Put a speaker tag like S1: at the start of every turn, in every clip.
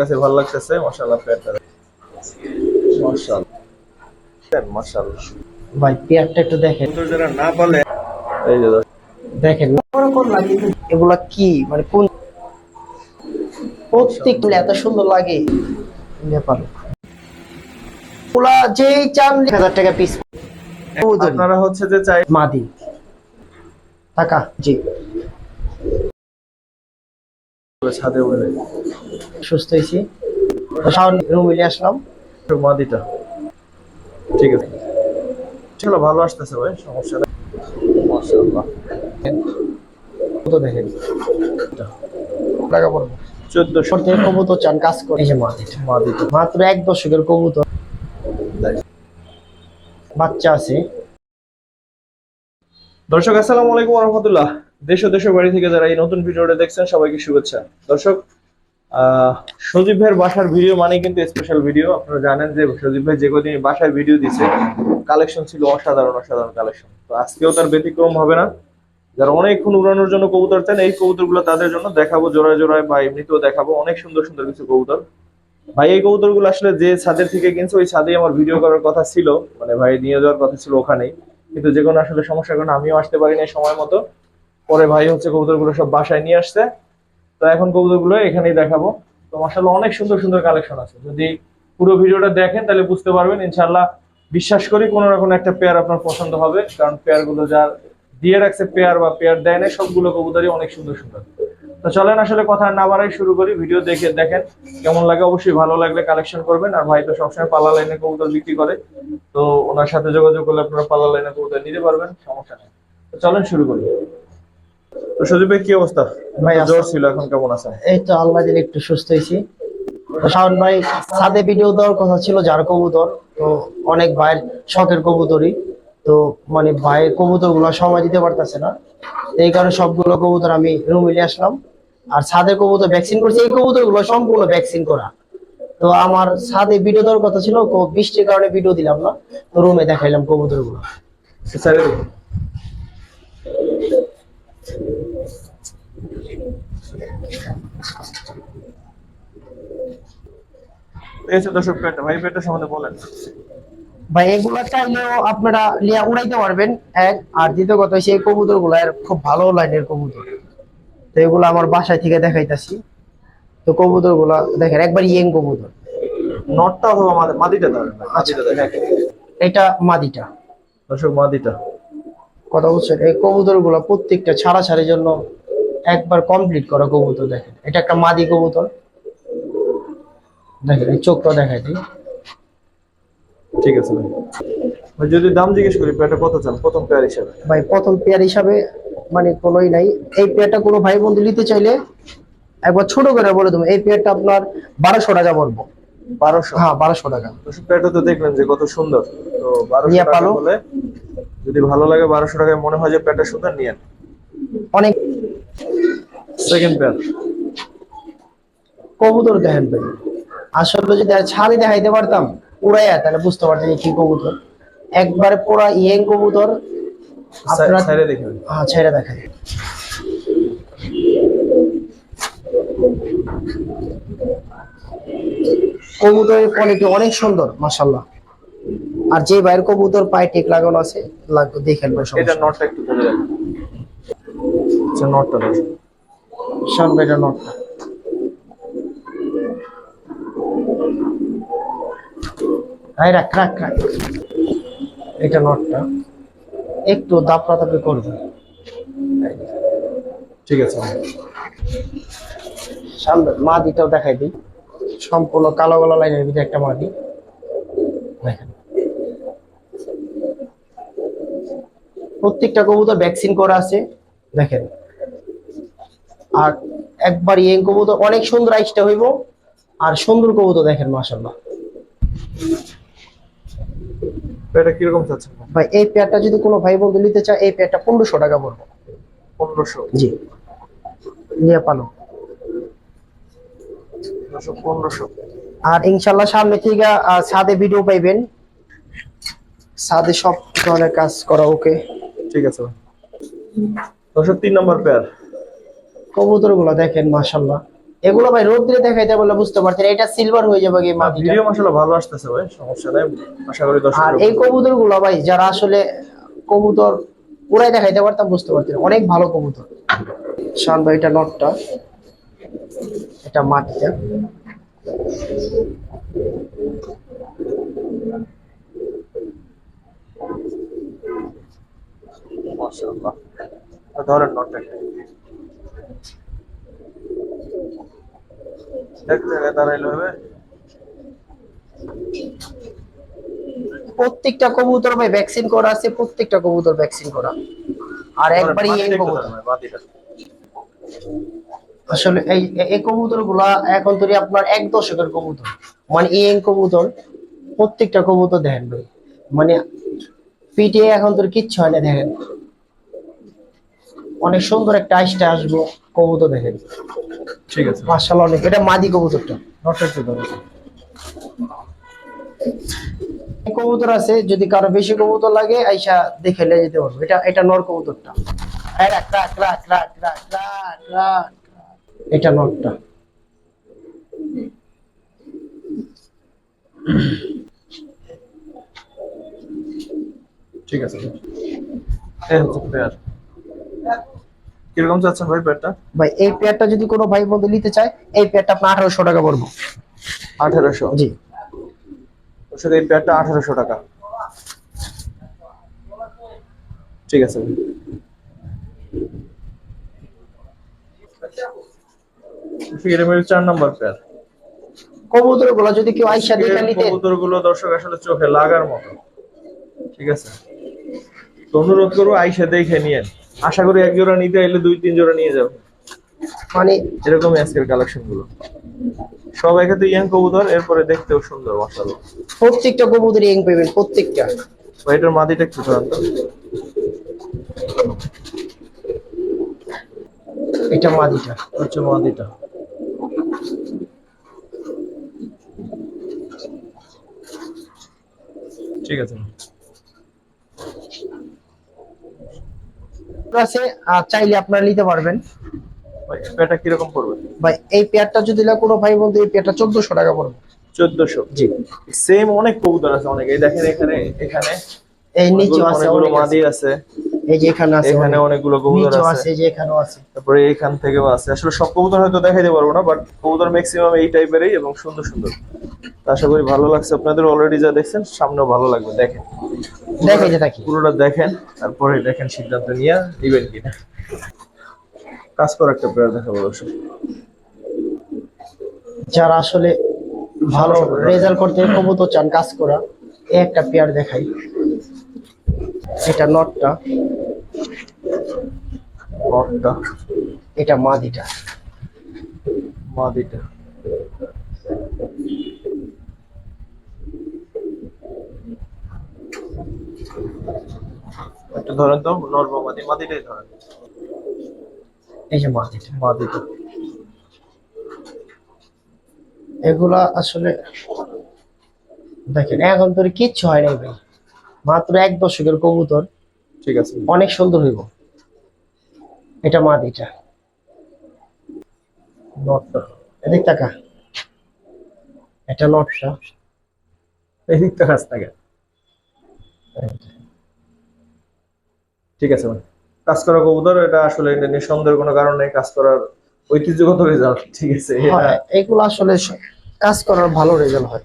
S1: কাছে ভালো লাগতেছে মাশাআল্লাহ পেয়ারটা মাশাআল্লাহ। দেন মাশাআল্লাহ।
S2: ভাই পেয়ারটা একটু দেখেন।
S1: তো যারা না পালে এই যে
S2: দেখেন কোন লাগে এগুলা কি? মানে কোন প্রত্যেকগুলো এত সুন্দর লাগে। নেপাল যেই চান হাজার টাকা পিস
S1: আপনারা হচ্ছে যে চাই
S2: মাদি। টাকা জি।
S1: ছাদে বলে
S2: সুস্থ হয়েছি। রুমিলে আসলাম।
S1: মাদিটা ঠিক আছে। চলো ভালো আসতেছে ভাই সমস্যা নেই। মাশাআল্লাহ।
S2: কত দেখেন? টাকা পড়ব।
S1: 1400
S2: থেকে কবুতর চান কাজ করে। এই যে মাদিটা
S1: মাদিটা
S2: মাত্র এক দশকের কবুতর। বাচ্চা আছে।
S1: দর্শক আসসালামু আলাইকুম রহমতুল্লাহ। দেশ ও দেশের বাড়ি থেকে যারা এই নতুন ভিডিওটা দেখছেন সবাইকে শুভেচ্ছা। দর্শক সজীব ভাইয়ের বাসার ভিডিও মানে কিন্তু স্পেশাল ভিডিও আপনারা জানেন যে সজীব ভাই যে কদিন বাসায় ভিডিও দিছে কালেকশন ছিল অসাধারণ অসাধারণ কালেকশন তো আজকেও তার ব্যতিক্রম হবে না। যারা অনেকক্ষণ উড়ানোর জন্য কবুতর চান, এই কবুতরগুলো তাদের জন্য দেখাবো, জোড়ায় জোড়ায় বা এমনিতেও দেখাবো। অনেক সুন্দর সুন্দর কিছু কবুতর। ভাই, এই কবুতরগুলো আসলে যে ছাদের থেকে কিনছে, ওই ছাদেই আমার ভিডিও করার কথা ছিল। মানে ভাই, নিয়ে যাওয়ার কথা ছিল ওখানেই। কিন্তু যে কোনো আসলে সমস্যার কারণে আমিও আসতে পারি না সময় মতো। পরে ভাই হচ্ছে কবুতরগুলো সব বাসায় নিয়ে আসছে। তো এখন কবুতরগুলো এখানেই দেখাবো। তো মাসাল্লাহ অনেক সুন্দর সুন্দর কালেকশন আছে। যদি পুরো ভিডিওটা দেখেন তাহলে বুঝতে পারবেন ইনশাল্লাহ বিশ্বাস করি কোনো কোনো একটা পেয়ার আপনার পছন্দ হবে। কারণ পেয়ারগুলো যা দিয়ে রাখছে পেয়ার বা পেয়ার দেয় না সবগুলো কবুতরই অনেক সুন্দর সুন্দর। তো চলেন আসলে কথা না বাড়াই শুরু করি, ভিডিও দেখে দেখেন কেমন লাগে। অবশ্যই ভালো লাগলে কালেকশন করবেন। আর ভাই তো সবসময় পাল্লা লাইনে কবুতর বিক্রি করে। তো ওনার সাথে যোগাযোগ করলে আপনারা পাল্লা লাইনে কবুতর নিতে পারবেন, সমস্যা নেই। তো চলেন শুরু করি। তো সজীব ভাই কি অবস্থা?
S2: ভাই,
S1: ভাই জ্বর ছিল এখন কেমন আছেন?
S2: এই তো আল্লাহ দিলে একটু সুস্থ হয়েছি। শাওন ভাই ভিডিও দেওয়ার কথা ছিল যার কবুতর। তো অনেক ভাইয়ের শখের কবুতরই। তো মানে ভাইয়ের কবুতরগুলো সময় দিতে পারতেছে না। এই কারণে সবগুলো কবুতর আমি রুমিলে আসলাম। আর ছাদের কবুতর ভ্যাকসিন করছি এই কবুতরগুলো সম্পূর্ণ ভ্যাকসিন করা। তো আমার ছাদে ভিডিও দেওয়ার কথা ছিল বৃষ্টির কারণে ভিডিও দিলাম না। তো রুমে দেখাইলাম কবুতরগুলো
S1: স্যার দেখুন এই হচ্ছে দর্শক পেটটা ভাই পেটটা সম্বন্ধে বলেন।
S2: ভাই এগুলা চাইলেও আপনারা লিয়া উড়াইতে পারবেন এক। আর দ্বিতীয় কথা হচ্ছে কবুতরগুলা খুব ভালো লাইনের কবুতর। তো এগুলো আমার বাসায় থেকে দেখাইতাছি। তো কবুতরগুলা দেখেন একবার ইয়েং কবুতর।
S1: নটটা অথবা মাদি- মাদিটা ধরেন মাদিটা দেখেন
S2: এটা মাদিটা।
S1: দর্শক মাদিটা।
S2: কথা বলছেন এই কবুতরগুলা প্রত্যেকটা ছাড়া ছাড়ির জন্য একবার কমপ্লিট করা কবুতর দেখেন। এটা একটা মাদি কবুতর। দেখেন এই চোখটা দেখাই দিই।
S1: ঠিক আছে ভাই। যদি দাম জিজ্ঞেস করি পেয়ারটা কত চান? প্রথম পেয়ার হিসেবে।
S2: ভাই প্রথম পেয়ার হিসাবে মানে কোনোই নাই। এই পেয়ারটা কোনো ভাই বন্ধু নিতে চাইলে একবার ছোট করে বলে দেবো এই পেয়ারটা আপনার বারোশো টাকা বলব।
S1: বারোশো?
S2: হ্যাঁ বারোশো টাকা।
S1: পেয়ারটা তো দেখলেন যে কত সুন্দর। তো বারোশো
S2: নিয়ে
S1: টাকা। হলে যদি ভালো লাগে বারোশো টাকায় মনে হয় যে পেয়ারটা সুন্দর
S2: অনেক
S1: সেকেন্ড পেয়ার
S2: কবুতর দেখেন ভাই। আসলে যদি ছাড়ি দেখাইতে পারতাম উড়াইয়া তাহলে বুঝতে পারতেন কি কবুতর। একবারে পুরা ইয়েং কবুতর। আপনারা
S1: সাইডে দেখবেন
S2: হ্যাঁ ছেড়ে দেখাই। কবুতরের কোয়ালিটি অনেক সুন্দর মাসাল্লাহ আর যে বাইরের কবুতর পায়ে টেক লাগানো আছে লাগবে দেখেন
S1: এটা নটটা একটু ধরে রাখেন। আচ্ছা নটটা দর্শক
S2: শান ভাইটা নটটা রাখ রাখ এটা নটটা। একটু দাপড়া দাপড়ি করবে।
S1: ঠিক আছে
S2: সামনে মাদিটাও দেখাই দিই। সম্পূর্ণ কালো কালো লাইনের ভিতরে একটা মাদি। দেখেন। প্রত্যেকটা কবুতর ভ্যাকসিন করা আছে। দেখেন। আর একবার ইয়েং কবুতর অনেক সুন্দর আইসটা হইব। আর সুন্দর কবুতর দেখেন মাসাল্লাহ
S1: এটা কীরকম চাচ্ছেন
S2: ভাই? এই পেয়ারটা যদি কোনো ভাই বন্ধু নিতে চায় এই পেয়ারটা পনেরোশো টাকা পড়ব।
S1: পনেরোশো?
S2: জি। নিয়ে পালো। আর ইনশাল্লাহ সামনে থেকে ছাদে ভিডিও পাইবেন। ছাদে সব ধরনের কাজ করা ওকে?
S1: ঠিক আছে দর্শক তিন নম্বর পেয়ার।
S2: কবুতরগুলো দেখেন মাসাল্লাহ এগুলো ভাই রোদ দিয়ে দেখাইতে বলে বুঝতে পারছেন এটা সিলভার হয়ে যাবে কি মাটিটা।
S1: ভিডিও মাসাল্লাহ ভালো আসতেছে ভাই সমস্যা নাই আশা করি দর্শক
S2: আর এই কবুতরগুলো ভাই যারা আসলে কবুতর পুরাই দেখাইতে পারতাম বুঝতে পারতেন। অনেক ভালো কবুতর। শান ভাই এটা নটটা। এটা মাটিটা।
S1: মাশাআল্লাহ। ধরেন নটটা। এক জায়গায় দাঁড়াইলে হবে।
S2: প্রত্যেকটা কবুতর ভাই ভ্যাকসিন করা আছে প্রত্যেকটা কবুতর ভ্যাকসিন করা। আর একবারই এই কবুতর। আসলে এই এই কবুতরগুলা এখন তৈরি আপনার এক দশকের কবুতর। মানে এই কবুতর প্রত্যেকটা কবুতর দেখেন ভাই। মানে পিঠে এখন তোর কিচ্ছু হয় না দেখেন। অনেক সুন্দর একটা আইসটা আসব। কবুতর দেখেন
S1: ঠিক আছে।
S2: মার্শাল অনেক। এটা মাদি কবুতরটা।
S1: নটটা একটু
S2: কবুতর আছে যদি কারও বেশি কবুতর লাগে আইসা দেখে নিয়ে যেতে পারব। এটা এটা নর কবুতরটা। এটা নরটা।
S1: ঠিক আছে। কীরকম চাচ্ছেন ভাই পেয়ারটা
S2: ভাই এই পেয়ারটা যদি কোনো ভাই বন্ধু নিতে চায় এই পেয়ারটা আপনার আঠারোশো টাকা পড়ব।
S1: আঠারোশো?
S2: জি।
S1: ওর এই পেয়ারটা আঠারোশো টাকা। ঠিক আছে। ফিরেমের চার নাম্বার পেয়ার
S2: কবুতরগুলো যদি কেউ আইসা দেখে নিতে।
S1: কবুতরগুলো দর্শক আসলে চোখে লাগার মতো। ঠিক আছে? তো অনুরোধ করব আইসা দেখে নিয়েন। আশা করি এক জোড়া নিতে এলে দুই তিন জোড়া নিয়ে যাবে।
S2: মানে
S1: এরকমই আজকের কালেকশনগুলো। সব এক্ষেত্রে ইয়াং কবুতর এরপরে দেখতেও সুন্দর মশালো
S2: প্রত্যেকটা কবুতর ইং পাবেন প্রত্যেকটা।
S1: এটার মাদিটা একটু ধরেন তো।
S2: এটা মাদিটা।
S1: হচ্ছে মাদিটা। ঠিক আছে।
S2: আছে আর চাইলে আপনারা নিতে পারবেন।
S1: এটা কীরকম পড়বে?
S2: ভাই এই পেয়ারটা যদি না কোনো ভাই বলতে এই পেয়ারটা চোদ্দশো টাকা পড়বে।
S1: চোদ্দশো?
S2: জি।
S1: সেম অনেক কবুতর আছে অনেক। এই দেখেন এখানে এখানে।
S2: এই নিচেও আছে
S1: অনেকগুলো। মাদি আছে।
S2: এই যে এখানে আছে
S1: এখানে অনেকগুলো কবুতর আছে।
S2: আছে এই যে এখানেও আছে।
S1: তারপরে এখান থেকেও আছে। আসলে সব কবুতর হয়তো দেখাইতে পারব না বাট কবুতর ম্যাক্সিমাম এই টাইপেরই এবং সুন্দর সুন্দর। আশা করি ভালো লাগছে। আপনাদের অলরেডি যা দেখছেন সামনেও ভালো লাগবে। দেখেন।
S2: দেখাই যে থাকি।
S1: পুরোটা দেখেন তারপরে দেখেন সিদ্ধান্ত নিয়ে নিবেন কিনা। কাজ করা একটা প্লেয়ার দেখাবো দর্শক।
S2: যারা আসলে ভালো রেজাল্ট করতে কবুতর চান কাজ করা এই একটা পেয়ার দেখাই। এটা নটটা।
S1: নটটা।
S2: এটা মাদিটা।
S1: মাদিটা। একটু ধরেন তো নর্ম মাদি মাদিটাই ধরেন।
S2: এই যে মাদিটা।
S1: মাদিটা।
S2: এগুলা আসলে দেখেন এখন তোর কিচ্ছু হয় নাই ভাই। মাত্র এক দশকের কবুতর।
S1: ঠিক আছে।
S2: অনেক সুন্দর হইব। এটা মাদিটা
S1: নটটা।
S2: এদিক টাকা এটা নটটা।
S1: এই দিকটা কাজ থাকে ঠিক আছে কাজ করা কবুতর এটা আসলে এটা নিঃসন্দেহের কোনো কারণ নেই কাজ করার ঐতিহ্যগত রেজাল্ট ঠিক আছে।
S2: এগুলো আসলে কাজ করার ভালো রেজাল্ট হয়।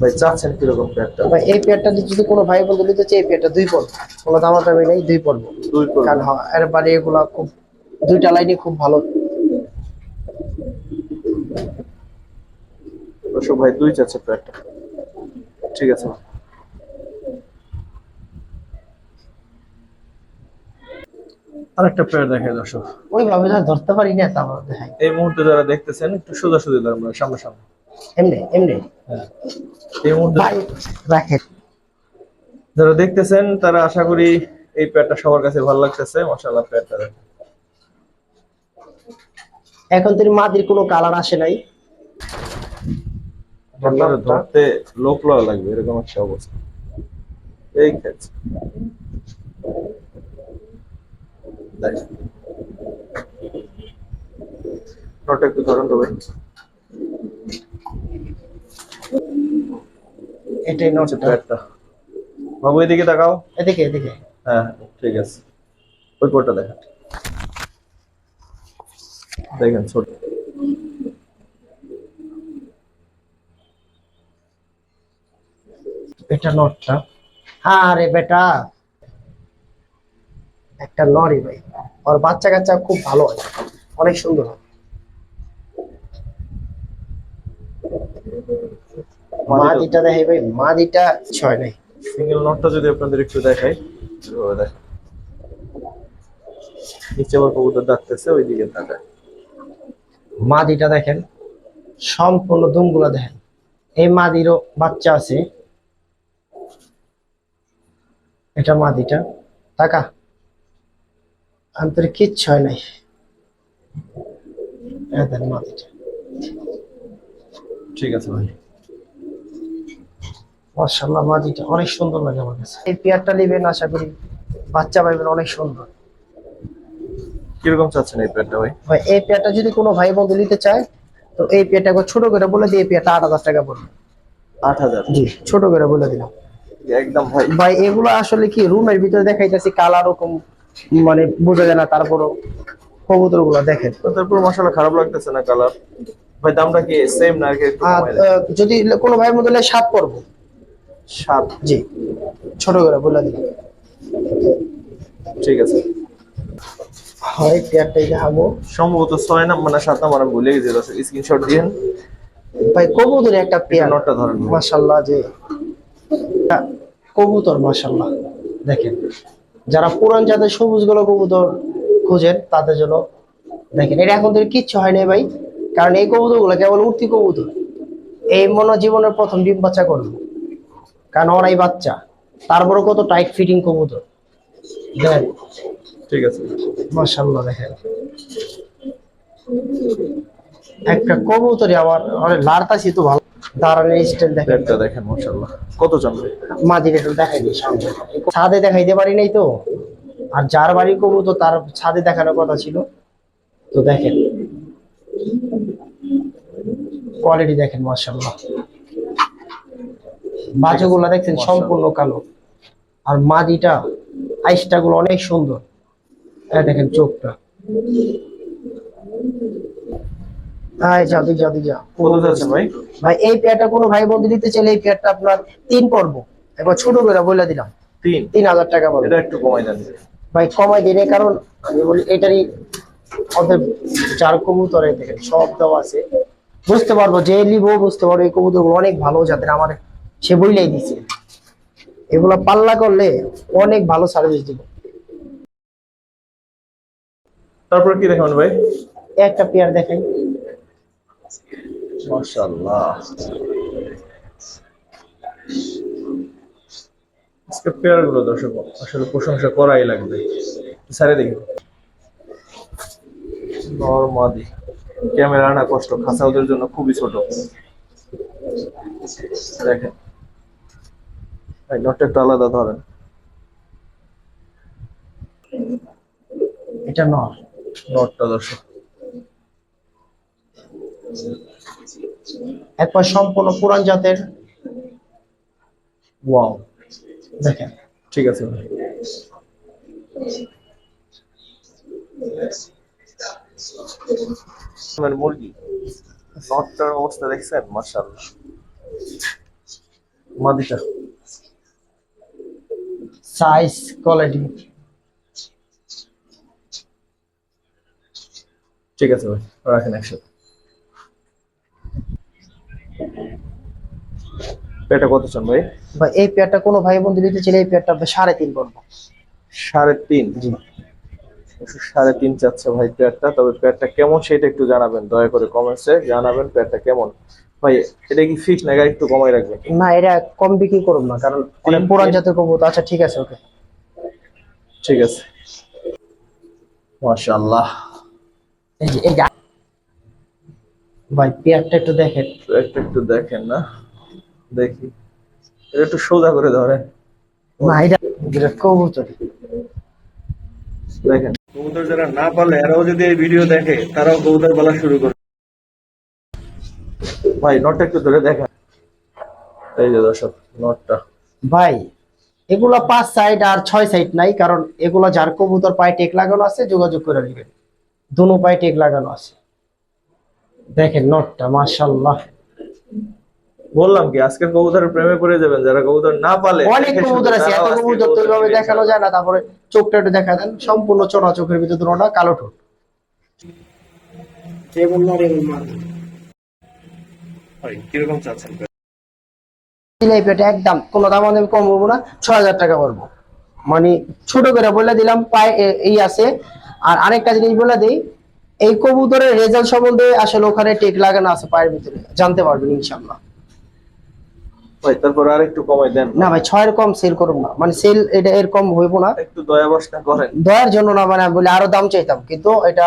S1: ভাই চাচ্ছেন কীরকম প্যাডটা
S2: তবে এই পেয়ারটা যদি কোনো ভাই বন্ধু নিতে চাই এই পেয়ারটা দুই পর্ব। কোনো দামাদামি নেই দুই পর্ব।
S1: দুই করুন
S2: কারণ হ্যাঁ, এর বাড়ি এগুলা খুব দুইটা লাইনে খুব ভালো।
S1: দর্শক ভাই দুই চাচ্ছে ঠিক আছে। আরেকটা প্যাড দেখে দর্শক।
S2: ওইভাবে ধরতে পারি না তারপর দেখাই।
S1: এই মুহূর্তে যারা দেখতেছেন একটু সোজা সোজা দাঁড়ান সামনে সামনে
S2: এমনি এমনি। ভাই রাখেন।
S1: যারা দেখতেছেন তারা আশা করি এই প্যাডটা সবার কাছে ভালো লাগতেছে। মাশাআল্লাহ প্যাডটা
S2: এখন তোর মাদির কোনো কালার আসে নাই।
S1: ধরতে লোক লওয়া লাগবে এরকম একটা অবস্থা। এই দেখ। একটু ধরুন তো ভাই।
S2: এটাই নটটা
S1: একটা। বাবু এদিকে তাকাও।
S2: এদিকে এদিকে।
S1: হ্যাঁ ঠিক আছে। ওই কোটটা দেখেন দেখেন ছোট।
S2: এটা নটটা আরে বেটা। একটা নরি ভাই। ওর বাচ্চা কাচ্চা খুব ভালো হয়। অনেক সুন্দর হয়। মাদিটা দেখে ভাই মাদিটা ছয় নাই।
S1: সিঙ্গেল নটটা যদি আপনাদের একটু দেখাই দেখেন নিচে আবার কবুতর ডাকতেছে ওই দিকে তাকায়
S2: মাদিটা দেখেন সম্পূর্ণ দুমগুলো দেখেন। এই মাদিরও বাচ্চা আছে। এটা মাদিটা টাকা আন্তরিক কিচ্ছু হয় নাই। মাদিটা
S1: ঠিক আছে ভাই।
S2: মার্শাল্লাহ মাদিটা অনেক সুন্দর লাগে আমার কাছে। এই পেয়ারটা নেবেন আশা করি বাচ্চা পাইবেন অনেক সুন্দর।
S1: কীরকম চাচ্ছেন এই প্যাডটা ভাই?
S2: ভাই এই পেয়ারটা যদি কোনো ভাই বন্ধু নিতে চায় তো এই পেয়ারটা ছোট করে বলে দিয়ে এই পেয়ারটা আট হাজার টাকা পড়বে।
S1: আট হাজার?
S2: জি ছোট করে বলে দিলাম।
S1: একদম ভাই।
S2: ভাই এগুলো আসলে কি রুমের ভিতরে দেখাইতেছি কালার ওরকম মানে বোঝা যায় না তারপরও কবুতরগুলো দেখেন।
S1: তারপর মশলা খারাপ লাগতেছে না কালার? ভাই দামটা কি সেম না
S2: যদি কোনো ভাইয়ের মধ্যে সাত পড়ব।
S1: সাত
S2: জি। ছোট করে বলে দিলাম
S1: ঠিক আছে।
S2: হয় পেয়ারটাই দেখাবো
S1: সম্ভবত ছয় মানে সাত নাম্বার আমি ভুলে গেছি স্ক্রিনশট দিয়েন।
S2: ভাই কবুতর একটা পেয়ার।
S1: নটটা ধরেন। ভাই।
S2: মাশাল্লাহ যে কবুতর মাশাল্লাহ। দেখেন যারা পুরান জাতের সবুজগুলো কবুতর খুঁজেন তাদের জন্য দেখেন এটা এখন থেকে কিচ্ছু হয় নাই ভাই। কারণ এই কবুতরগুলো কেবল উঠতি কবুতর। এই মনে জীবনের প্রথম ডিম বাচ্চা করবে। কারণ ওরাই বাচ্চা। তারপরে কত টাইট ফিটিং কবুতর। দেখেন।
S1: ঠিক আছে।
S2: মাশাল্লাহ দেখেন। একটা কবুতরই আমার অনেক লাড়তাছি তো ভালো। দাঁড়ানোর স্টাইল দেখেন।
S1: প্যাডটা দেখেন মাশাআল্লাহ। কত জানবে
S2: মাঝির একটু দেখাই দিই সামনে। ছাদে দেখাইতে পারি নাই তো। আর যার বাড়ি কবু তো তার ছাদে দেখানোর কথা ছিল। তো দেখেন। কোয়ালিটি দেখেন মার্শাল্লাহ বাজুগুলো দেখছেন সম্পূর্ণ কালো। আর মাদিটা আইসটা গুলো অনেক সুন্দর। দেখেন চোখটা। আয় যা তুই যা তুই যা
S1: কত যাচ্ছেন ভাই?
S2: ভাই এই পেয়ারটা কোনো ভাই বন্ধু নিতে চাইলে এই পেয়ারটা আপনার তিন পর্ব একবার ছোট করে বলে দিলাম।
S1: তিন?
S2: তিন হাজার টাকা
S1: এটা একটু কমাই দেন।
S2: ভাই কমাই কারণ আমি বলি এটারই ওদের চার কবুতরে দেখেন সব দেওয়া আছে। বুঝতে পারব যে নিবো বুঝতে পারব এই কবুতর অনেক ভালো জাতের আমার সে বইলেই দিছে। এগুলো পাল্লা করলে অনেক ভালো সার্ভিস দিব।
S1: তারপর কি দেখাবেন ভাই?
S2: একটা পেয়ার দেখাই।
S1: মাশাআল্লাহ। আজকে পেয়ারগুলো দর্শক আসলে প্রশংসা করাই লাগবে। সারে দেখি। নরমাদি। ক্যামেরা আনা কষ্ট খাসা ওদের জন্য খুবই ছোট। দেখেন। ভাই নটটা একটু আলাদা ধরেন।
S2: এটা নর
S1: নটটা দর্শক।
S2: একবার সম্পূর্ণ পুরান জাতের
S1: ওয়াও
S2: দেখেন।
S1: ঠিক আছে ভাই। আমার মুরগি। নটটার অবস্থা দেখছেন? মাশাআল্লাহ। মাদিটা।
S2: সাইজ কোয়ালিটি
S1: ঠিক আছে ভাই রাখেন একসাথে। পেটা কত চান ভাই?
S2: ভাই এই পেয়ারটা কোনো ভাই বন্ধু নিতে চাইলে এই পেয়ারটা সাড়ে তিন পড়ব।
S1: সাড়ে তিন?
S2: জি।
S1: সাড়ে তিন চাচ্ছে ভাই পেয়ারটা তবে পেয়ারটা কেমন সেটা একটু জানাবেন দয়া করে কমেন্টসে জানাবেন পেয়ারটা কেমন। ভাই এটা কি ফিক্স একটু কমাই রাখবেন।
S2: না এটা কম বিক্রি করুন না কারণ অনেক পুরান জাতের কবুতর। আচ্ছা ঠিক আছে ওকে।
S1: ঠিক আছে। মাশাআল্লাহ।
S2: এই যে এই ভাই পেয়ারটা একটু দেখেন।
S1: একটা একটু দেখেন না। দেখি। এটা একটু সোজা করে ধরেন।
S2: না এটা কবুতর।
S1: দেখেন। কবুতর যারা না পারলে এরাও যদি এই ভিডিও দেখে তারাও কবুতর বলা শুরু করে ভাই নটটা একটু ধরে দেখেন। এই যে দর্শক নটটা।
S2: ভাই এগুলা পাঁচ সাইড আর ছয় সাইড নাই কারণ এগুলা যার কবুতর পায়ে টেক লাগানো আছে যোগাযোগ করে নেবেন। দুনো পায়ে টেক লাগানো আছে। দেখেন নটটা মাশাল্লাহ
S1: বললাম কি আজকের কবুতরের প্রেমে পড়ে যাবেন যারা কবুতর না পালে
S2: অনেক কবুতর আছে এত কবুতর তো এইভাবে দেখানো যায় না তারপরে চোখটা একটু দেখা দেন সম্পূর্ণ চড়া চোখের ভিতরে দুটোটা কালো ঠোঁট।
S1: ভাই কীরকম চাচ্ছেন?
S2: এই একদম কোনো দাম আমি কম না ছ হাজার টাকা পড়ব মানে ছোট করে বলে দিলাম পায়ে এই আছে। আর আরেকটা জিনিস বলে দিই এই কবুতরের রেজাল্ট সম্বন্ধে আসলে ওখানে টেক লাগানো আছে পায়ের ভিতরে জানতে পারবেন ইনশাল্লাহ
S1: ভাই তারপর আর একটু কমাই দেন।
S2: না ভাই ছয়ের কম সেল করুন না। মানে সেল এটা এরকম হইব না।
S1: একটু দয়া বসটা করেন।
S2: দয়ার জন্য না মানে আরও দাম চাইতাম কিন্তু এটা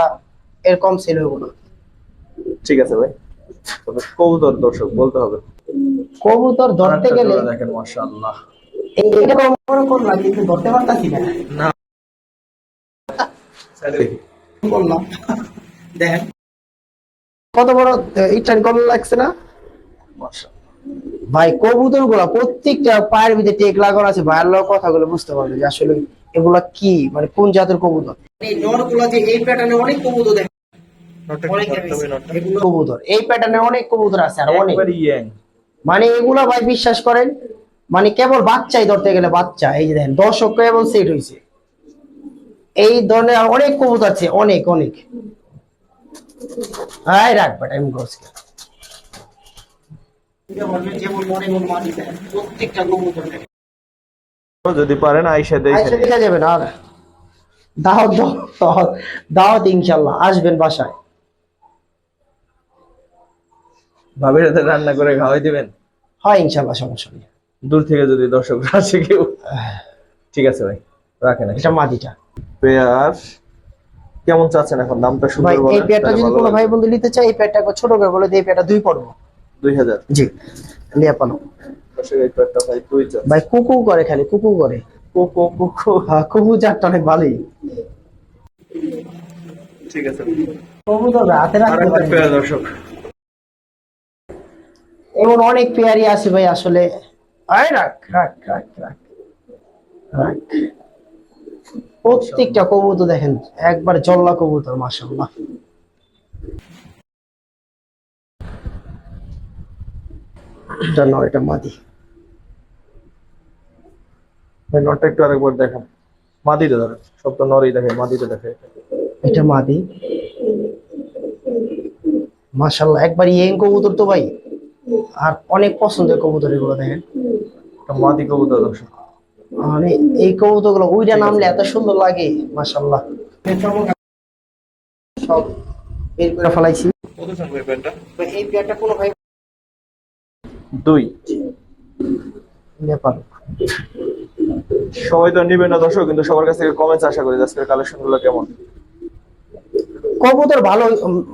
S2: এরকম সেল হইব না।
S1: ঠিক আছে ভাই। তবে কবুতর দর্শক বলতে হবে।
S2: কবুতর ধরতে গেলে
S1: দেখেন মাশাআল্লাহ।
S2: এটা করলাম কিন্তু ধরতে পারতাছি না।
S1: না।
S2: বললাম। দেখেন। কত বড় ইটান কম লাগছে না? ভাই কবুতরগুলা প্রত্যেকটা পায়ের ভিতরে টেক লাগানো আছে ভাইয়ের লোক কথাগুলো বুঝতে পারবে যে আসলে এগুলা কি মানে কোন জাতের কবুতর? এই নরগুলা যে এই প্যাটার্নে অনেক কবুতর কবুতর এই প্যাটার্নে অনেক কবুতর আছে আর অনেক। মানে এগুলা ভাই বিশ্বাস করেন মানে কেবল বাচ্চাই ধরতে গেলে বাচ্চা। এই যে দেখেন দর্শক কেবল সেট হয়েছে এই ধরনের অনেক কবুতর আছে অনেক অনেক। হাই রাখবে টাইম গোস প্রত্যেকটা
S1: যদি পারেন আইসা
S2: দেখা যাবেন আর দাওয়াত দাওয়াত দাওয়াত ইনশাল্লাহ আসবেন বাসায়।
S1: ভাবির হাতে রান্না করে খাওয়াই দিবেন?
S2: হয় ইনশাল্লাহ সমস্যা নেই।
S1: দূর থেকে যদি দর্শক আসে কেউ। ঠিক আছে ভাই রাখেন
S2: এটা মাদিটা
S1: পেয়ার কেমন চাচ্ছেন এখন? দামটা
S2: ভাই
S1: সুন্দর
S2: এই পেয়ারটা যদি কোনো ভাই বন্ধু নিতে চায় এই পেয়ারটা ছোট করে বলে দিয়ে পেয়ারটা দুই পড়ব
S1: দুই হাজার।
S2: জি।
S1: দর্শক এই পেয়ারটা ভাই দুই
S2: ভাই কুকু করে খালি কুকু করে।
S1: কোকো কোকো।
S2: হ্যাঁ কুকু চারটা অনেক ভালোই।
S1: ঠিক আছে।
S2: কুকু তো হাতে
S1: আর
S2: রাখতে
S1: একটা
S2: পারি
S1: পেয়ার দর্শক।
S2: এমন অনেক পেয়ারি আছে ভাই আসলে। আয় রাখ রাখ রাখ রাখ। রাখ প্রত্যেকটা কবুতর দেখেন একবার জল্লা কবুতর মাসাল্লাহ এটা নয় এটা মাদি।
S1: নটটা একটু আরেকবার দেখান। মাদিটা ধরেন সব তো নরই দেখে মাদিটা দেখে।
S2: এটা মাদি। মাশাল্লাহ একবার ইয়েং কবুতর তো ভাই। আর অনেক পছন্দের কবুতর এগুলো দেখেন
S1: মাদি কবুতর দর্শক।
S2: মানে এই কবুতরগুলো উইটা নামলে এত সুন্দর লাগে মাশাল্লাহ সব বের করে ফেলাইছি। এই পেয়ারটা? কোনো ভাই
S1: দুই।
S2: নেপাল
S1: সবাই তো নিবে না দর্শক কিন্তু সবার কাছ থেকে কমেন্টস আশা করি আজকের কালেকশনগুলো কেমন।
S2: কবুতর ভালো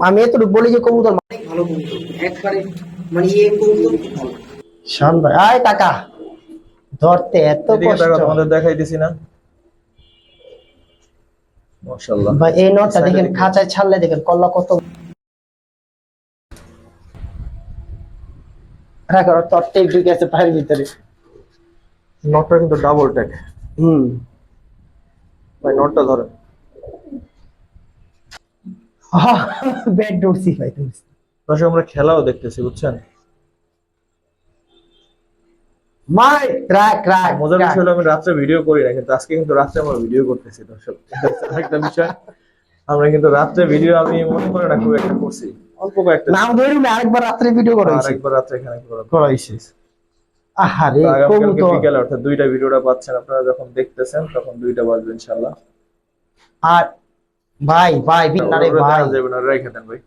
S2: আমি এত বলি যে কবুতর অনেক ভালো কবুতর। একবারে মানে এই কবুতর খুব ভালো। শান ভাই আয় টাকা ধরতে এত কষ্ট।
S1: তোমাদের দেখাই দিছি না। মাশাআল্লাহ।
S2: ভাই এই নটটা দেখেন খাঁচায় ছাড়লে দেখেন কল্লা কত রাখো তরটা একটু গেছে পায়ের ভিতরে।
S1: নটটা কিন্তু ডাবল
S2: হুম।
S1: ভাই নটটা ধরেন।
S2: ব্যাট ডরছি ভাই
S1: দর্শক আমরা খেলাও দেখতেছি বুঝছেন?
S2: মাই রাখ রাখ
S1: মজার। বিষয় হলো আমি রাত্রে ভিডিও করি না কিন্তু আজকে কিন্তু রাত্রে আমরা ভিডিও করতেছি দর্শক। আরেকটা বিষয় আমরা কিন্তু রাত্রে ভিডিও আমি মনে করে না খুব একটা করছি। অল্প কয়েকটা।
S2: নাম ধরুন আরেকবার রাত্রে ভিডিও
S1: আর
S2: করাইছি।
S1: একবার রাত্রে এখানে করা।
S2: করাইছি আহারে কবুতর।
S1: বিকেলে অর্থাৎ দুইটা ভিডিওটা পাচ্ছেন আপনারা যখন দেখতেছেন তখন দুইটা বাজবে ইনশাল্লাহ
S2: আর ভাই ভাই বিনারে ভাই।
S1: দেখা যাবে না রেখে দেন ভাই।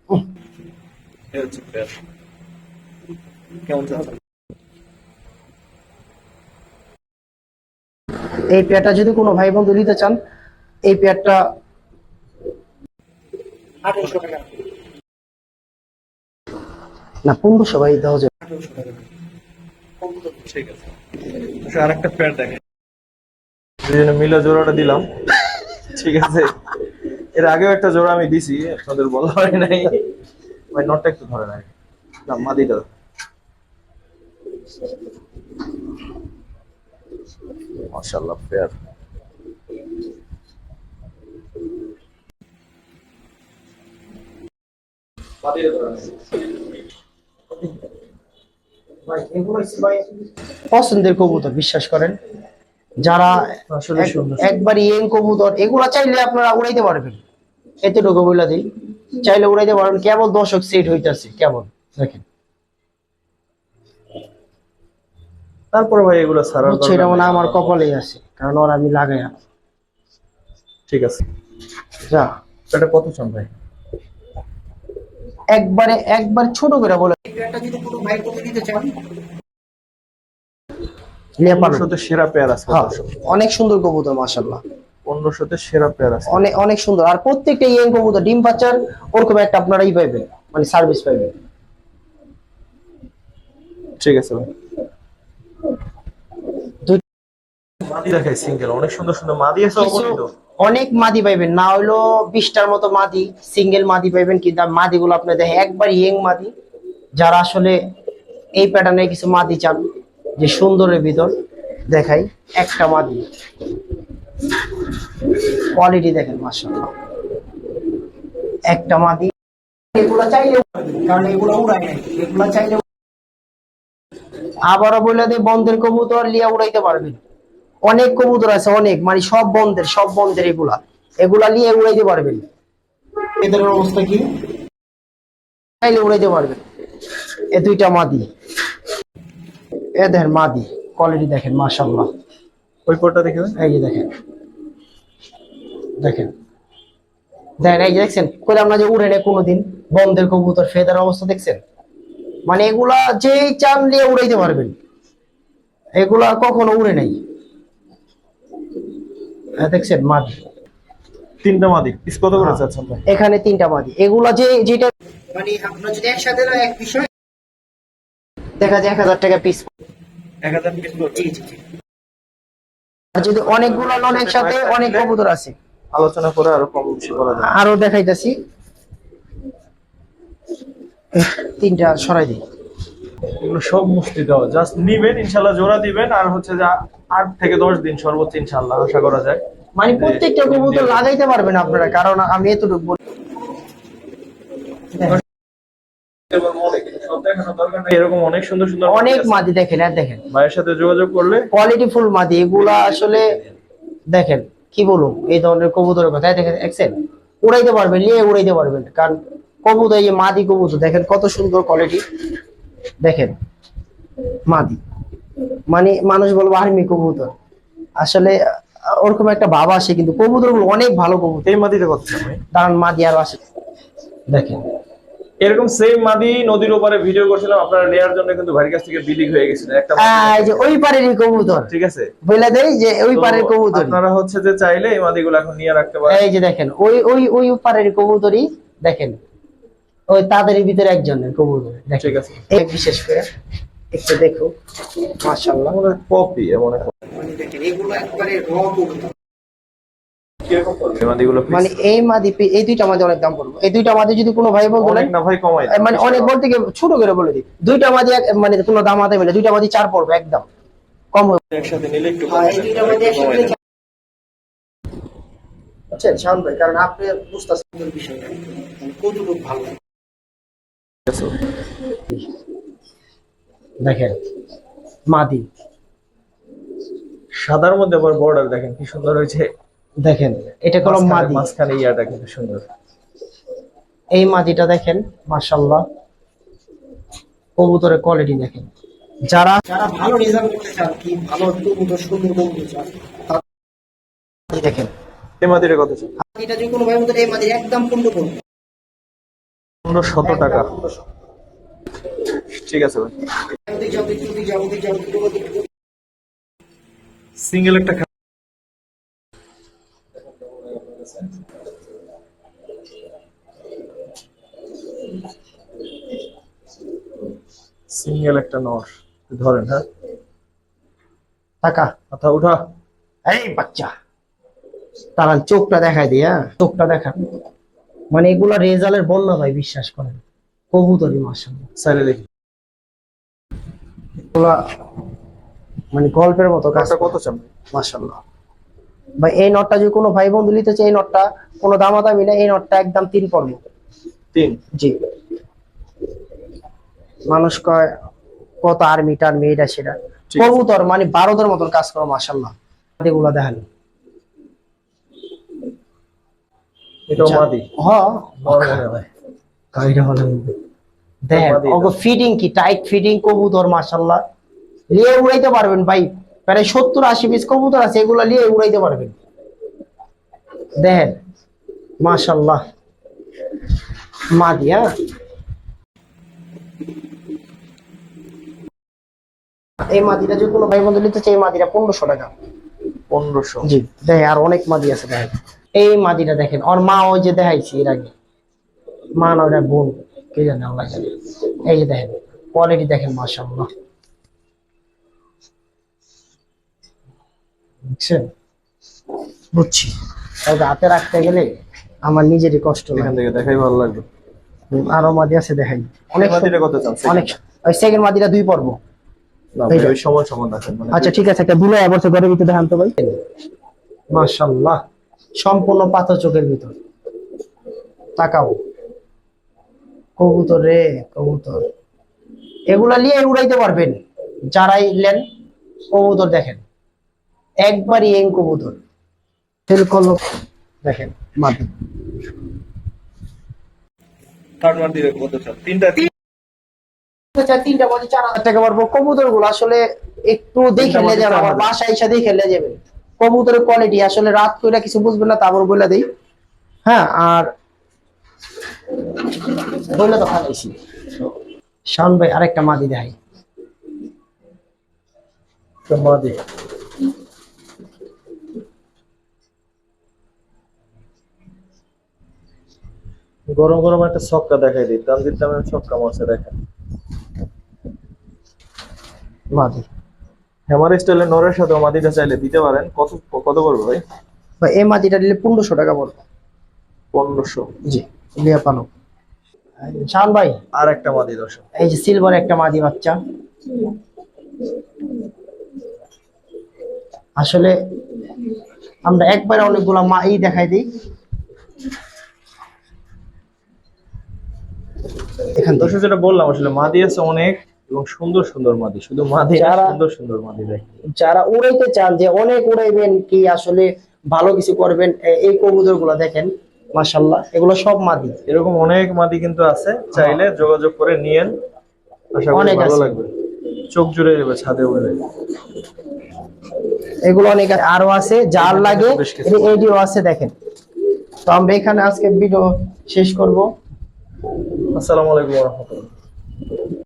S1: হচ্ছে পেয়ার। কেমন
S2: এই পেয়ারটা যদি কোনো ভাই বন্ধু নিতে চান এই পেয়ারটা না পনেরোশো ভাই দেওয়া যাবে।
S1: ঠিক আছে। আচ্ছা, দেখেন। এই জন্য জোড়াটা দিলাম। ঠিক আছে। এর আগেও একটা জোড়া আমি দিছি আপনাদের বলা হয় নাই। ভাই নটটা একটু ধরে নাই না মাদিটা মাশাআল্লাহ পেয়ার
S2: পছন্দের কবুতর বিশ্বাস করেন। যারা
S1: আসলে
S2: এক-
S1: সুন্দর।
S2: একবার ইয়েং কবুতর এগুলা চাইলে আপনারা উড়াইতে পারবেন। এতটুকু বইলা দিই। চাইলে উড়াইতে পারবেন কেবল দর্শক সেট হইতাছে কেবল। দেখেন।
S1: তারপর ভাই এগুলো ছাড়ার
S2: বুঝছ এটা মানে। আমার কপালেই আছে কারণ ওর আমি লাগাই না
S1: ঠিক আছে।
S2: যা।
S1: এটা কত চান ভাই?
S2: একবারে একবার ছোট করে বলে। একটা যদি কোনো ভাই করে দিতে চান।
S1: পনেরোশোতে সেরা পেয়ার আছে
S2: হ্যাঁ, অনেক সুন্দর কবুতর মাশাল্লাহ
S1: পনেরোশোতে সেরা পেয়ার আছে।
S2: অনেক অনেক সুন্দর। আর প্রত্যেকটা ইয়েং কবুতর ডিম বাচ্চার ওরকম একটা আপনারা ই পাইবেন মানে সার্ভিস পাইবেন।
S1: ঠিক আছে ভাই। মাদি দেখাই সিঙ্গেল অনেক সুন্দর সুন্দর মাদি আছে অগণিত
S2: অনেক মাদি পাইবেন না হইল বিশটার মতো মাদি সিঙ্গেল মাদি পাইবেন কিন্তু আপনি দেখেন একবার ইয়েং মাদি যারা আসলে এই প্যাটার্নে কিছু মাদি চান যে সুন্দরের ভিতর দেখাই একটা মাদি। কোয়ালিটি দেখেন মাশাআল্লাহ। একটা মাদি এগুলা চাইলে কারণ এগুলো নাই। এগুলা চাইলে আবারও বলে দেয় বন্ধের কবুতর লিয়া উড়াইতে পারবেন। অনেক কবুতর আছে অনেক মানে সব বন্ধের সব বন্ধের এগুলা। এগুলা নিয়ে উড়াইতে পারবেন। এদের অবস্থা কি? চাইলে উড়াইতে পারবেন। এ দুইটা মাদি। এ দেখেন মাদি কোয়ালিটি দেখেন মাশাল্লাহ
S1: ওই পরটা দেখে
S2: এই যে দেখেন। দেখেন। দেখেন এই যে দেখছেন কইলাম না যে উড়ে নেই কোনোদিন বন্ধের কবুতর ফেদার অবস্থা দেখছেন? মানে এগুলা যেই চান দিয়ে উড়াইতে পারবেন এগুলা কখনো উড়ে নাই। হ্যাঁ, দেখছেন মাদি।
S1: তিনটা মাদি। পিস কত করে চাচ্ছেন
S2: এখানে তিনটা মাদি। এগুলা যে যেটা মানে আপনার যদি একসাথে না এক বিষয় দেখা যায় এক হাজার টাকা পিস
S1: এক হাজার পিস
S2: জি জি জি আর যদি অনেকগুলো লন একসাথে অনেক কবুতর আছে।
S1: আলোচনা করে আরও কম বেশি করা যাবে।
S2: আরও দেখাইতেছি। তিনটা সরাই দিই।
S1: এগুলো সব মুষ্টি দেওয়া। জাস্ট নিবেন ইনশাল্লাহ জোড়া দিবেন আর হচ্ছে যে আট থেকে দশ দিন সর্বোচ্চ ইনশাল্লাহ আশা করা যায়।
S2: মানে প্রত্যেকটা কবুতর লাগাইতে পারবেন আপনারা কারণ আমি এতটুকু
S1: দেখানোর দরকার নেই। এরকম অনেক সুন্দর সুন্দর
S2: অনেক
S1: মাদি
S2: দেখেন আর দেখেন।
S1: ভাইয়ের সাথে যোগাযোগ করলে?
S2: কোয়ালিটি ফুল মাদি এগুলা আসলে দেখেন কি বলুন এই ধরনের কবুতরের কথা। দেখেন দেখছেন? উড়াইতে পারবেন নিয়ে উড়াইতে পারবেন। কারণ কবুতর এই মাদি কবুতর দেখেন কত সুন্দর কোয়ালিটি দেখেন মাদি। মানে মানুষ বলব আর্মি কবুতর। আসলে ওরকম একটা ভাব আসে কিন্তু কবুতর অনেক ভালো কবুতর।
S1: এই মাদিটা কত
S2: দাঁড়ান মাদি আরও আসে। দেখেন
S1: এরকম সেম মাদি নদীর ওপারে ভিডিও করছিলাম আপনারা নেয়ার জন্য কিন্তু ভাইয়ের কাছ থেকে বিলিং হয়ে গেছিল একটা মাদি
S2: যে ওই পারেরই কবুতর।
S1: ঠিক আছে?
S2: বলে দেই যে ওই পারের কবুতর
S1: আপনারা হচ্ছে যে চাইলে এই মাদিগুলো এখন নিয়ে রাখতে পারেন।
S2: এই যে দেখেন ওই ওই ওই পারের কবুতরই দেখেন। ওই তাদের ভিতরে একজনের কবুতর
S1: ঠিক আছে।
S2: এই বিশেষ করে একটু দেখো মাশাআল্লাহ।
S1: মনে কপি এমন একটা
S2: মানে দেখেন এগুলো একবারে র কবুতর। মানে এই মাদি এই দুইটা মাদি অনেক দাম পড়বে। এই দুইটা মাদি যদি কোনো ভাই বোন
S1: না ভাই কমাই
S2: মানে অনেক বলতে গিয়ে ছোট করে বলে দিই। দুইটা মাদি মানে কোনো দাম আদায় মিলে দুইটা মাদি চার পড়বে একদম। কম হবে
S1: একসাথে নিলে একটু
S2: এই দুইটা মাদি একসাথে নিলে চার- শান্ত ভাই? কারণ আপনি বুঝতেছেন বিষয়টা। মানে কতটুকু ভালো দেখেন মাদি।
S1: সাদার মধ্যে আবার বর্ডার দেখেন কি সুন্দর হয়েছে।
S2: দেখেন এটা কোনো মাদি।
S1: মাঝখানে ইয়াটা কিন্তু সুন্দর।
S2: এই মাদিটা দেখেন মাশাল্লাহ কবুতরের কোয়ালিটি দেখেন। যারা যারা ভালো রেজাল্ট করতে চান কি ভালো কবুতর সুন্দর কবুতর চান দেখেন।
S1: এই মাদিটা কত ছিল
S2: এটা যে কোনো ভাই বলতে এই মাদির একদম পনেরো পড়বে
S1: পনেরো শত টাকা। ঠিক আছে ভাই।
S2: ওদিক যাও,
S1: সিঙ্গেল একটা নর। ধরেন হ্যাঁ?
S2: টাকা
S1: মাথা উঠা।
S2: এই বাচ্চা তারা চোখটা দেখায় দিয়া চোখটা দেখান মানে এগুলা রেজাল্টের বন্যা ভাই বিশ্বাস করেন। কবুতরই মাসাল্লাহ
S1: সাইলে দেখি।
S2: এগুলা মানে গল্পের মতো কাজ
S1: কাজটা কত চান?
S2: মাশাল্লাহ ভাই এই নটটা যদি কোনো ভাই বন্ধু নিতে চাই এই নটটা কোনো দামাদামি না এই নটটা একদম তিন পর্ব।
S1: তিন?
S2: জি। মানুষ কয় কত আর্মি টার্মি এটা সেটা কবুতর মানে বারোদের মতন কাজ করো মাশাল্লাহ এগুলা দেখেন। ফিটিং কি? টাইট ফিটিং কবুতর মাশাল্লাহ নিয়ে উড়াইতে পারবেন ভাই। প্রায় সত্তর আশি পিস কবুতর আছে এগুলা নিয়ে উড়াইতে পারবেন। দেখেন মাশাল্লাহ মাদি হ্যাঁ? এই মাদিটা যে কোনো ভাই বন্ধু নিতে চাই এই মাদিটা পনেরোশো টাকা।
S1: পনেরোশো।
S2: জি দেখেন আর অনেক মাদি আছে দেখেন এই মাদিটা দেখেন ওর মা ওই যে দেখাইছি এর আগে। মা না ওটা বোন কে জানে আল্লাহ জানে। এই যে দেখেন কোয়ালিটি দেখেন মাশাআল্লাহ। বুঝছেন? বুঝছি। কাউকে হাতে রাখতে গেলে আমার নিজেরই কষ্ট
S1: এখান থেকে দেখাই ভালো লাগবে।
S2: আরও মাদি আছে দেখাই।
S1: অনেক মাদিটা কত চান?
S2: অনেক ওই সেকেন্ড মাদিটা দুই পর্ব
S1: সমান সমান রাখেন মানে
S2: আচ্ছা ঠিক আছে একটা দুলো এবার ঘরের ভিতরে দেখান তো ভাই। মাশাল্লাহ সম্পূর্ণ পাথর চোখের ভিতর। তাকাও। কবুতর রে কবুতর। এগুলা নিয়ে উড়াইতে পারবেন। যারাই নেন কবুতর দেখেন। একবারই এং কবুতর। ফেল দেখেন মাটি
S1: থার্ড কত তিনটা
S2: তিনটা বাজে চার হাজার। টাকা পারব কবুতরগুলো আসলে একটু দেখে
S1: বাজে
S2: যাবেন আমার বাসায় এসে দেখে যাবেন কবুতরের কোয়ালিটি আসলে রাত কইরা কিছু বুঝবেন না তারপর বলে দেই। হ্যাঁ আর বললে তো খালাইছি শান ভাই আরেকটা মাদি দেখাই।
S1: মাদি। গরম গরম একটা ছক্কা দেখাই দিই তানজির দামের ছক্কা মারছে দেখেন।
S2: মাদি।
S1: হ্যামার স্টাইলের নরের সাথে মাদিটা চাইলে দিতে পারেন। কত কত করবে ভাই?
S2: ভাই এই মাদিটা দিলে পনেরোশো টাকা পড়বে।
S1: পনেরোশো।
S2: জি লিয়া পানো। শান ভাই
S1: আর একটা মাদি দর্শক।
S2: এই যে সিলভার একটা মাদি বাচ্চা। আসলে আমরা একবারে অনেকগুলো মা ই দেখাই দিই। এখান থেকে।
S1: যেটা বললাম আসলে মাদি আছে অনেক। এবং সুন্দর সুন্দর মাদি শুধু মাদি সুন্দর সুন্দর মাদি দেখ
S2: যারা উড়াইতে চান যে অনেক উড়াইবেন কি আসলে ভালো কিছু করবেন এই কবুতরগুলো দেখেন মাসাল্লাহ এগুলো সব মাদি।
S1: এরকম অনেক মাদি কিন্তু আছে চাইলে যোগাযোগ করে নিয়েন আশা করি
S2: অনেক
S1: ভালো লাগবে। চোখ জুড়ে যাবে ছাদে উড়ে
S2: এগুলো অনেক আরও আছে যার লাগে। এইটিও আছে দেখেন। তো আমরা এখানে আজকে ভিডিও শেষ করব।
S1: আসসালামু আলাইকুম রহমতুল্লাহ।